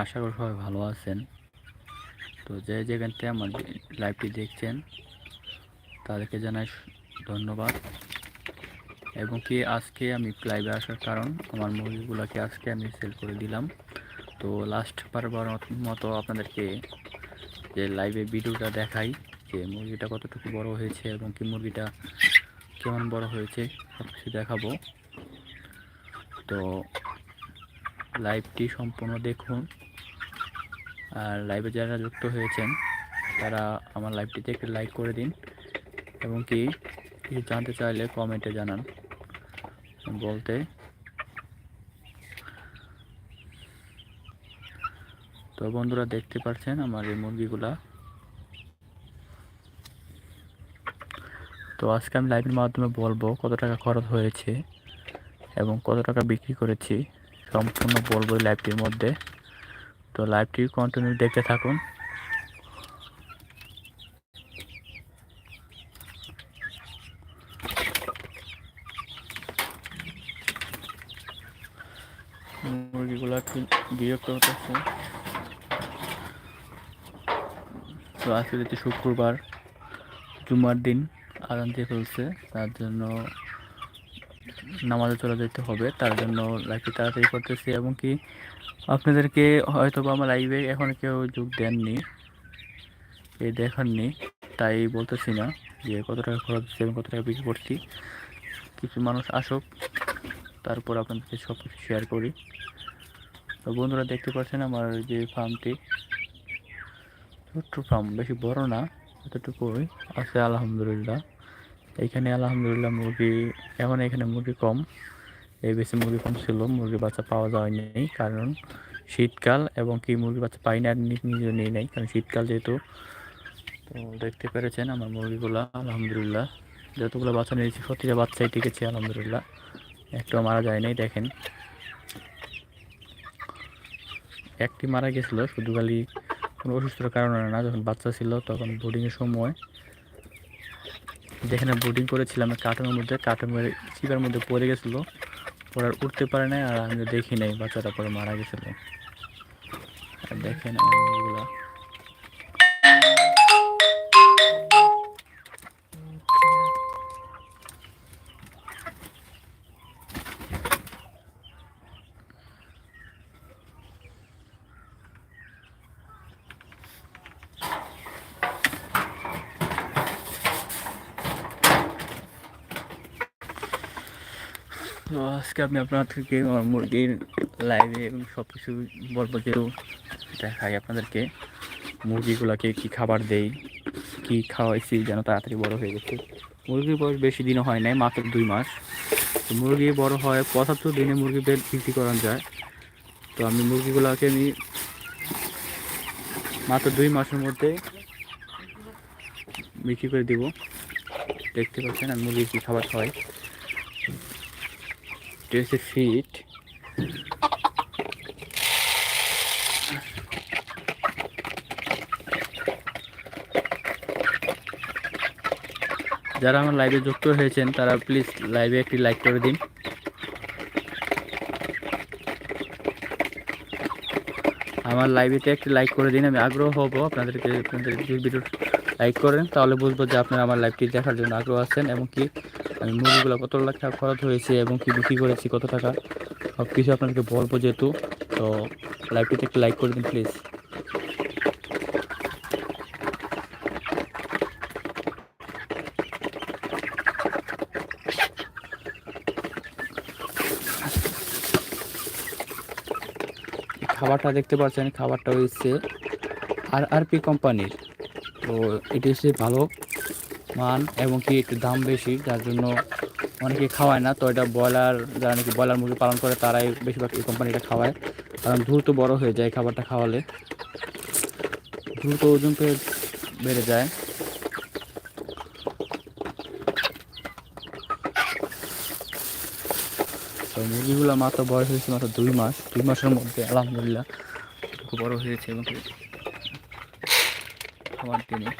আশা করি সবাই ভালো আছেন। তো যে যেখান থেকে আমার লাইভটি দেখছেন, তাদেরকে জানাই ধন্যবাদ। এবং কি আজকে আমি লাইভে আসার কারণ, আমার মুরগিগুলোকে আজকে আমি সেল করে দিলাম। তো লাস্ট বারবার মতো আপনাদেরকে যে লাইভে ভিডিওটা দেখাই, যে মুরগিটা কতটুকু বড় হয়েছে এবং কি মুরগিটা কেমন বড় হয়েছে সব কিছু দেখাবো। তো লাইভটি সম্পূর্ণ দেখুন। আর লাইভে যারা যুক্ত হয়েছেন, তারা আমার লাইভটিতে একটি লাইক করে দিন এবং কি কিছু জানতে চাইলে কমেন্টে জানান। বলতে তো বন্ধুরা দেখতে পাচ্ছেন আমার এই মুরগিগুলা। তো আজকে আমি লাইভের মাধ্যমে বলব কত টাকা খরচ হয়েছে এবং কত টাকা বিক্রি করেছি। সম্পূর্ণ বলব লাইভটির মধ্যে। তো লাইভটি কন্টিনিউ দেখতে থাকুন। মুরগিগুলো তো আজকে শুক্রবার, জুমার দিন, আরাম দিয়ে ফেলছে তার জন্য নামাজে চলে যেতে হবে, তার জন্য লাইভটি তাড়াতাড়ি করতেছি এবং কি আপনাদেরকে হয়তো বা আমার লাইভে এখন কেউ যোগ দেননি এই দেখাননি, তাই বলতেছি না যে কত টাকা খরচ হচ্ছে এবং কত টাকা বিক্রি করছি। কিছু মানুষ আসুক, তারপর আপনাদেরকে সব কিছু শেয়ার করি। তো বন্ধুরা দেখতে পাচ্ছেন আমার যে ফার্মটি ছোট্ট ফার্ম বেশি বড় না, এতটুকুই আছে, আলহামদুলিল্লাহ। এইখানে আলহামদুলিল্লাহ মুরগি, এখন এখানে মুরগি কম। এই বেশি মুরগি কম ছিল মুরগি বাচ্চা পাওয়া যায়নি, কারণ শীতকাল এবং কি মুরগি বাচ্চা পাই না নিজে নিয়ে নেই, কারণ শীতকাল যেহেতু। তো দেখতে পেরেছেন আমার মুরগিগুলো, আলহামদুলিল্লাহ। যতগুলো বাচ্চা নিয়েছি, প্রতিটা বাচ্চাই টিকেছে আলহামদুলিল্লাহ। একটাও মারা যায় নাই দেখেন। একটি মারা গেছিল, শুধু খালি কোনো অসুস্থতার কারণে না, যখন বাচ্চা ছিল, তখন বোর্ডিংয়ের সময় যেখানে বোটিং করেছিলাম কার্টুনের মধ্যে কার্টুনের চিপার মধ্যে পড়ে গেছিল। আর উঠতে পারে নাই আর আমি দেখি নাই, বাচ্চাটা পরে মারা গেছিল। আর দেখেন আমার আজকে আমি আপনাদেরকে আমার মুরগির লাইভে এবং সব কিছু বলব যেহেতু দেখাই আপনাদেরকে মুরগিগুলোকে কি খাবার দেই, কি খাওয়াইছি যেন তাড়াতাড়ি বড় হয়ে গেছে। মুরগির বয়স বেশি দিনও হয় নাই, মাত্র দুই মাস। তো মুরগি বড় হয় পঁচাত্তর দিনে মুরগি বিক্রি করানো যায়। তো আমি মুরগিগুলোকে আমি মাত্র দুই মাসের মধ্যে বিক্রি করে দিব। দেখতে পাচ্ছেন আমি মুরগি কী খাবার খাওয়াই। এটা হচ্ছে ফিট যারা আমার লাইভে যুক্ত হয়েছেন, তারা প্লিজ লাইভে একটি লাইক করে দিন। আমার লাইভেতে একটি লাইক করে দিন, আমি আগ্রহ হব আপনাদেরকে, আপনাদের যদি ভিডিও লাইক করেন, তাহলে বুঝব যে আপনারা আমার লাইভটি দেখার জন্য আগ্রহ আছেন এবং কি আমি মুরগিগুলো কত লাখ টাকা খরচ হয়েছে এবং কি বিক্রি করেছি, কত টাকা সব কিছু আপনাদেরকে বলব যেহেতু। তো লাইভটিতে একটু লাইক করে দিন প্লিজ খাবারটা দেখতে পাচ্ছেন, খাবারটা হচ্ছে আর আর পি কোম্পানির। তো এটি হচ্ছে ভালো মান এবং কি একটু দাম বেশি, যার জন্য অনেকে খাওয়ায় না। তো এটা ব্রয়লার, যারা নাকি ব্রয়লার মুরগি পালন করে, তারাই বেশিরভাগ এই কোম্পানিটা খাওয়ায়। কারণ দ্রুত বড় হয়ে যায় খাবারটা খাওয়ালে। দ্রুত ওজন পেয়ে বেড়ে যায়। তো মুরগিগুলো মাত্র বয়স হয়েছে মাত্র দুই মাস। দুই মাসের মধ্যে, আলহামদুলিল্লাহ খুব বড় হয়েছে এবং খাবার দিনে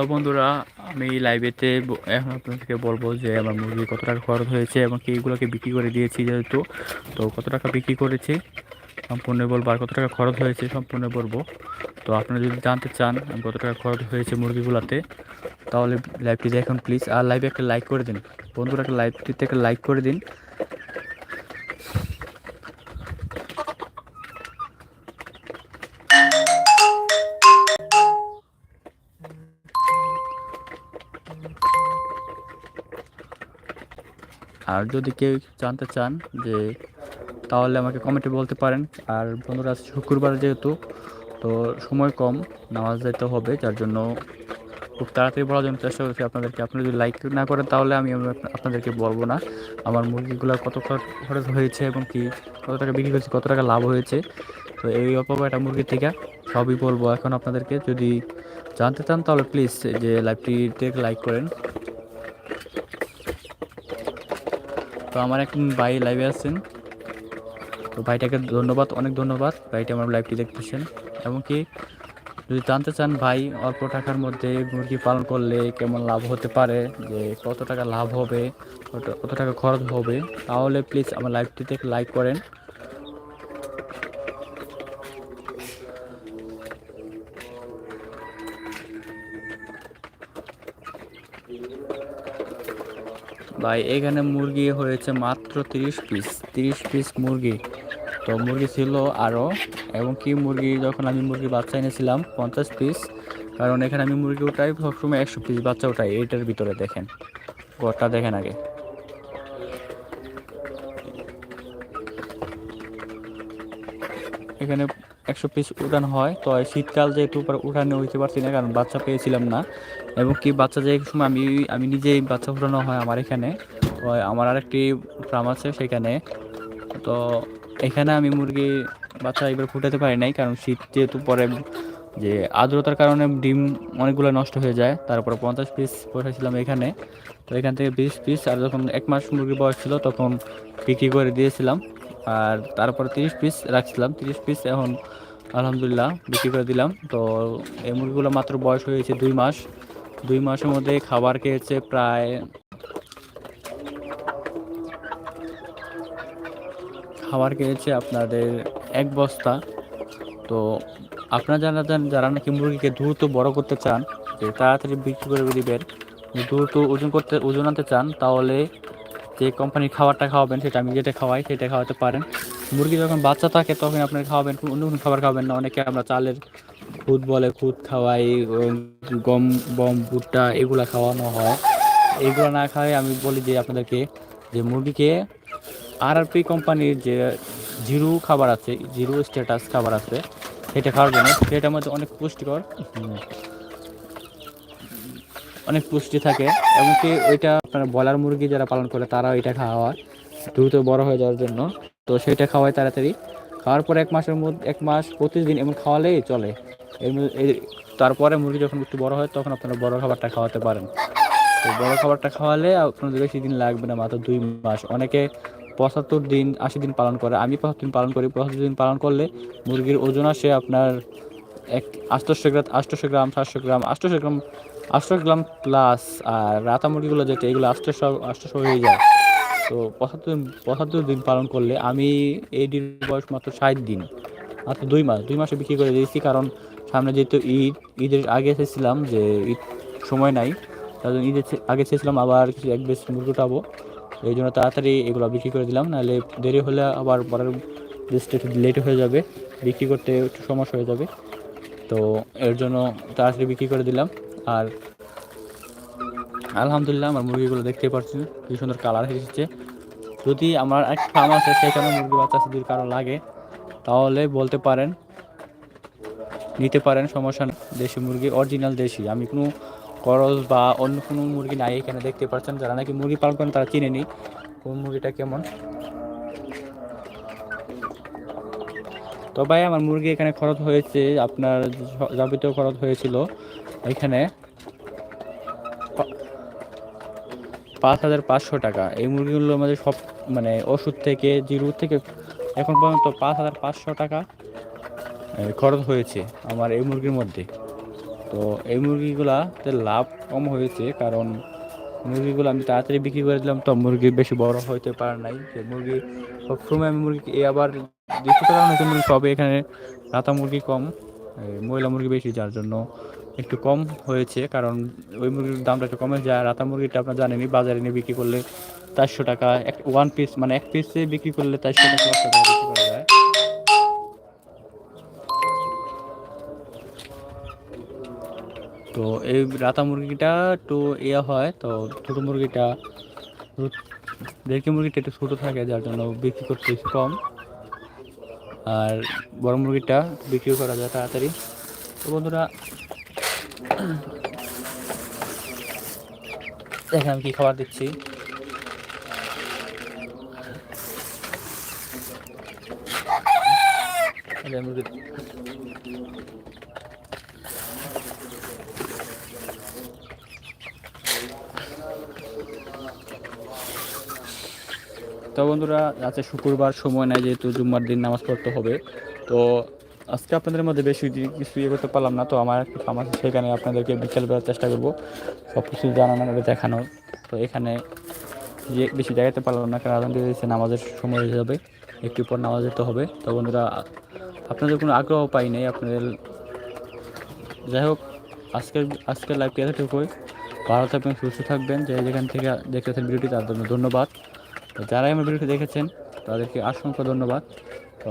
তো বন্ধুরা, আমি লাইভেতে এখন আপনাদেরকে বলব যে আমার মুরগি কত টাকা খরচ হয়েছে এবং কি এগুলোকে বিক্রি করে দিয়েছি যেহেতু। তো কত টাকা বিক্রি করেছি? সম্পূর্ণ বলব আর কত টাকা খরচ হয়েছে সম্পূর্ণ বলব। তো আপনারা যদি জানতে চান আমি কত টাকা খরচ হয়েছে মুরগিগুলোতে, তাহলে লাইভটি দেখুন প্লিজ আর লাইভে একটা লাইক করে দিন। বন্ধুরা, একটা লাইভটিতে একটা লাইক করে দিন। আর যদি কেউ জানতে চান যে তাহলে আমাকে কমেন্টে বলতে পারেন। আর বন্ধুরা শুক্রবার যেহেতু, তো সময় কম, নামাজ যেতে হবে, যার জন্য খুব তাড়াতাড়ি বলার জন্য চেষ্টা করছি আপনাদেরকে। আপনারা যদি লাইক না করেন, তাহলে আমি আপনাদেরকে বলব না। আমার মুরগিগুলো কত খরচ হয়েছে এবং কি, কত টাকা বিক্রি করেছে কত টাকা লাভ হয়েছে। তো এই অল্প একটা মুরগির থেকে সবই বলব এখন আপনাদেরকে। যদি জানতে চান, তাহলে প্লিজ যে লাইভটিতে লাইক করেন। তো আমার এক ভাই লাইভে আছেন। তো ভাইটাকে ধন্যবাদ, অনেক ধন্যবাদ। ভাইটা আমার লাইভটি দেখতেছেন। এমনকি যদি জানতে চান, ভাই অল্প টাকার মধ্যে মুরগি পালন করলে কেমন লাভ হতে পারে, যে কত টাকা লাভ হবে, কত টাকা খরচ হবে, তাহলে প্লিজ আমার লাইভটিতে লাইক করেন। ভাই, এখানে মুরগি হয়েছে মাত্র তিরিশ পিস তিরিশ পিস মুরগি। তো মুরগি ছিল আরও, এবং কি মুরগি, যখন আমি মুরগি বাচ্চা এনেছিলাম, পঞ্চাশ পিস কারণ এখানে আমি মুরগি উঠাই, সবসময় একশো পিস বাচ্চা উঠাই, এইটার ভিতরে দেখেন। ঘরটা দেখেন আগে। এখানে একশো পিস উঠানো হয়। তো শীতকাল যেহেতু উঠানো হইতে পারছি না, কারণ বাচ্চা পেয়েছিলাম না। এবং কি বাচ্চা যে সময় আমি আমি নিজেই বাচ্চা ফুটানো হয় আমার এখানে। তো আমার আরেকটি ফার্ম আছে সেখানে। তো এখানে আমি মুরগি বাচ্চা এবার ফুটাতে পারি নাই, কারণ শীত যেহেতু পরে যে আর্দ্রতার কারণে ডিম অনেকগুলো নষ্ট হয়ে যায়। তারপরে পঞ্চাশ পিস বসাইছিলাম এখানে। তো এখান থেকে বিশ পিস আর যখন এক মাস মুরগি বয়স ছিল, তখন বিক্রি করে দিয়েছিলাম। আর তারপরে তিরিশ পিস রাখছিলাম। তিরিশ পিস এখন আলহামদুলিল্লাহ বিক্রি করে দিলাম। তো এই মুরগিগুলো মাত্র বয়স হয়েছে দুই মাস। দুই মাসের মধ্যে খাবার খেয়েছে প্রায় খাবার খেয়েছে আপনাদের এক বস্তা। তো আপনারা যারা যারা নাকি মুরগিকে দ্রুত বড় করতে চান, যে তাড়াতাড়ি বিক্রি করে দিবেন, দ্রুত ওজন করতে, ওজন আনতে চান, তাহলে যে কোম্পানির খাবারটা খাওয়াবেন, সেটা আমি যেটা খাওয়াই, সেটা খাওয়াতে পারেন। মুরগি যখন বাচ্চা থাকে, তখন আপনার খাওয়াবেন অন্য কোনো খাবার খাওয়াবেন না। অনেকে আমরা চালের খুদ বলে, খুদ খাওয়াই গম বম ভুট্টা, এগুলো খাওয়ানো হয়। এগুলো না খাওয়াই আমি বলি যে আপনাদেরকে যে মুরগিকে আর আর পি কোম্পানির যে জিরো খাবার আছে, জিরো স্ট্যাটাস খাবার আছে, সেটা খাওয়ার জন্য, সেটার মধ্যে অনেক পুষ্টিকর। অনেক পুষ্টি থাকে এমনকি ওইটা আপনার ব্রয়লার মুরগি যারা পালন করে তারা এটা খাওয়া হয় দ্রুত বড় হয়ে যাওয়ার জন্য। তো সেটা খাওয়ায় তাড়াতাড়ি। খাওয়ার পর এক মাসের মধ্যে, এক মাস প্রতিদিন এমন খাওয়ালেই চলে। তারপরে মুরগি যখন একটু বড় হয় তখন আপনারা বড় খাবারটা খাওয়াতে পারেন। তো বড় খাবারটা খাওয়ালে আপনাদের বেশি দিন লাগবে না, মাত্র দুই মাস। অনেকে পঁচাত্তর দিন, আশি দিন পালন করে। আমি পঁচাত্তর দিন পালন করি। পঁচাত্তর দিন পালন করলে মুরগির ওজন আসে আপনার এক আটশোশো গ্রাম আটশোশো গ্রাম, সাতশো গ্রাম আটশোশো গ্রাম গ্রাম প্লাস আর রাতা মুরগিগুলো যেটা, এগুলো আটশোশো আটশোশো হয়ে যায়। তো পঁচাত্তর পঁচাত্তর দিন পালন করলে আমি এই ডির বয়স মাত্র ষাট দিন, মাত্র দুই মাস, দুই মাসে বিক্রি করে দিয়েছি। কারণ সামনে যেহেতু ঈদ, ঈদের আগে এসেছিলাম যে ঈদ সময় নাই, তার জন্য ঈদের আগে চেয়েছিলাম আবার কিছু এক বেশ মুরগি উঠাবো। এই জন্য তাড়াতাড়ি এগুলো বিক্রি করে দিলাম, নাহলে দেরি হলে আবার পরের লিস্টে একটু লেট হয়ে যাবে, বিক্রি করতে একটু সমস্যা হয়ে যাবে। তো এর জন্য তাড়াতাড়ি বিক্রি করে দিলাম। আর আলহামদুলিল্লাহ আমার মুরগিগুলো দেখতে পাচ্ছেন কি সুন্দর কালার এসেছে। যদি আমার এক ফার্ম আছে, সেখানে মুরগি বাচ্চা যদি কারও লাগে, তাহলে বলতে পারেন, নিতে পারেন, সমস্যা দেশি মুরগি অরিজিনাল দেশি। আমি কোনো করজ বা অন্য কোনো মুরগি নাই এখানে দেখতে পাচ্ছেন। যারা নাকি মুরগি পালন করেন, তারা চিনে নি কোন মুরগিটা কেমন। তো ভাই, আমার মুরগি এখানে খরচ হয়েছে, আপনার য- যাবতীয় খরচ হয়েছিল এখানে পাঁচ হাজার পাঁচশো টাকা। এই মুরগিগুলোর মধ্যে সব মানে ওষুধ থেকে জিরু থেকে এখন পর্যন্ত পাঁচ হাজার পাঁচশো টাকা খরচ হয়েছে আমার এই মুরগির মধ্যে। তো এই মুরগিগুলাতে লাভ কম হয়েছে কারণ মুরগিগুলো আমি তাড়াতাড়ি বিক্রি করে দিলাম, তো মুরগি বেশি বড় হইতে পারে নাই। যে মুরগি, সবসময় আমি মুরগি আবার দ্বিতীয় কারণ মুরগি সবে এখানে রাতা মুরগি কম ময়লা মুরগি বেশি, যার জন্য একটু কম হয়েছে, কারণ ওই মুরগির দামটা একটু কমে যায়। রাতা মুরগিটা আপনার জানেনই, বাজারে নিয়ে বিক্রি করলে চারশো টাকা, এক ওয়ান পিস মানে এক পিসে বিক্রি করলে চারশো টাকা পাঁচশো টাকা বিক্রি করা যায়। তো এই রাতা মুরগিটা একটু ইয়ে হয়, তো ছোটো মুরগিটা, দেড়কি মুরগিটা একটু ছোটো থাকে, যার জন্য বিক্রি করতে কম। আর বড় মুরগিটা বিক্রি করা যায় তাড়াতাড়ি। তো বন্ধুরা দেখেন আমি কি খাবার দিচ্ছি। তো বন্ধুরা, আজকে শুক্রবার, সময় নাই যেহেতু জুম্মার দিন নামাজ পড়তে হবে। তো আজকে আপনাদের মধ্যে বেশি কিছু ইয়ে করতে পারলাম না, তো আমার একটু কাম আছে, সেখানে আপনাদেরকে বিকেল বেলার চেষ্টা করব। সব কিছু জানানোর দেখানোর তো এখানে যে বেশি দেখাতে পারলাম না, কারণ আদান দিয়েছে নামাজের সময় হয়ে যাবে একটু পর নামাজ যেতে হবে। তো বন্ধুরা আপনাদের কোনো আগ্রহ পাই নাই, আপনাদের যাই হোক, আজকের আজকের লাইভ এতটুকুই। ভালো থাকবেন, সুস্থ থাকবেন, যে যেখান থেকে দেখতেছেন ভিডিওটি, তার জন্য ধন্যবাদ। তো যারাই আমার ভিডিওটি দেখেছেন, তাদেরকে অসংখ্য ধন্যবাদ। তো